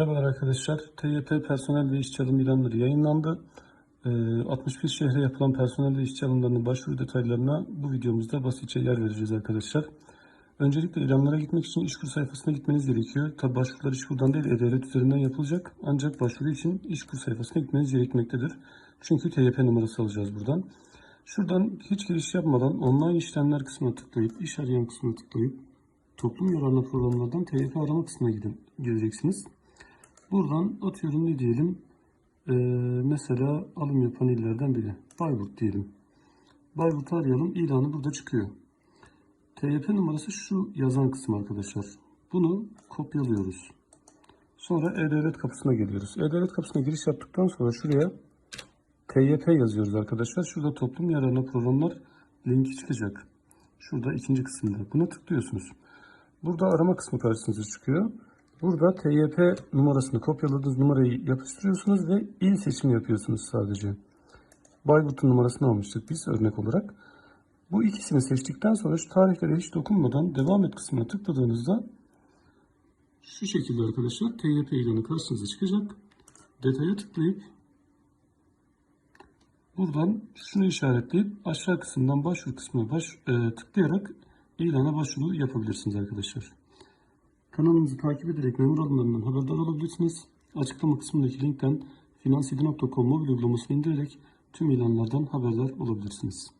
Merhabalar arkadaşlar. TYT personel ve işçi alım ilanları yayınlandı. Ee, 61 şehre yapılan personel ve işçi alımlarının başvuru detaylarına bu videomuzda basitçe yer vereceğiz arkadaşlar. Öncelikle ilanlara gitmek için İşkur sayfasına gitmeniz gerekiyor. Tabi başvurular İşkur'dan değil E-Devlet üzerinden yapılacak. Ancak başvuru için İşkur sayfasına gitmeniz gerekmektedir. Çünkü TYP numarası alacağız buradan. Şuradan hiç giriş yapmadan online işlemler kısmına tıklayıp iş arayan kısmına tıklayıp toplum yararına programlardan TYP arama kısmına gidin, gireceksiniz. Buradan atıyorum ne diyelim Ee, mesela alım yapan illerden biri Bayburt diyelim. Bayburt'u arayalım ilanı burada çıkıyor. TYP numarası şu yazan kısım arkadaşlar. Bunu kopyalıyoruz. Sonra E-Devlet kapısına geliyoruz. E-Devlet kapısına giriş yaptıktan sonra şuraya TYP yazıyoruz arkadaşlar. Şurada toplum yararına programlar linki çıkacak. Şurada ikinci kısımda. Buna tıklıyorsunuz. Burada arama kısmı karşınıza çıkıyor. Burada TYP numarasını kopyaladığınız numarayı yapıştırıyorsunuz ve il seçimi yapıyorsunuz sadece. Bayburt'un numarasını almıştık biz örnek olarak. Bu ikisini seçtikten sonra şu tarihlere hiç dokunmadan devam et kısmına tıkladığınızda şu şekilde arkadaşlar TYP ilanı karşınıza çıkacak. Detaya tıklayıp buradan şunu işaretleyip aşağı kısımdan başvuru kısmına baş, e, tıklayarak ilana başvuru yapabilirsiniz arkadaşlar. Kanalımızı takip ederek memur alımlarından haberdar olabilirsiniz. Açıklama kısmındaki linkten finansiydi.com mobil uygulamasını indirerek tüm ilanlardan haberdar olabilirsiniz.